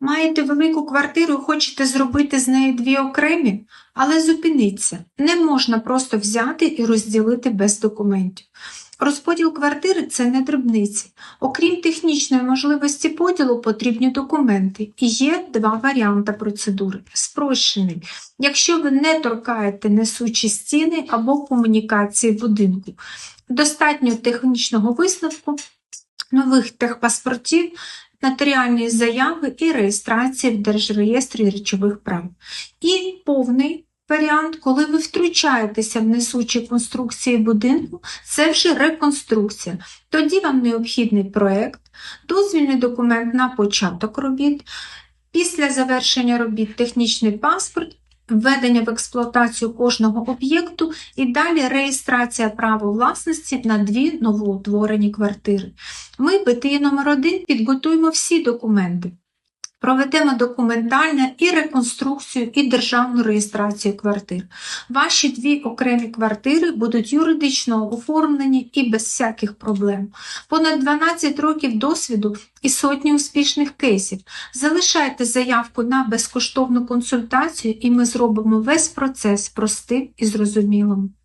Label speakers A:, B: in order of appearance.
A: Маєте велику квартиру і хочете зробити з неї дві окремі, але зупиніться. Не можна просто взяти і розділити без документів. Розподіл квартири це не дрібниці. Окрім технічної можливості поділу, потрібні документи. І є два варіанти процедури. Спрощений. Якщо ви не торкаєте несучі стіни або комунікації будинку. Достатньо технічного висновку, нових техпаспортів, нотаріальної заяви і реєстрації в Держреєстрі речових прав. І повний варіант, коли ви втручаєтеся в несучі конструкції будинку, це вже реконструкція. Тоді вам необхідний проект, дозвільний документ на початок робіт, після завершення робіт технічний паспорт, введення в експлуатацію кожного об'єкту і далі реєстрація права власності на дві новоутворені квартири. Ми, БТІ номер 1 підготуємо всі документи. Проведемо документальне і реконструкцію, і державну реєстрацію квартир. Ваші дві окремі квартири будуть юридично оформлені і без всяких проблем. Понад 12 років досвіду і сотні успішних кейсів. Залишайте заявку на безкоштовну консультацію, і ми зробимо весь процес простим і зрозумілим.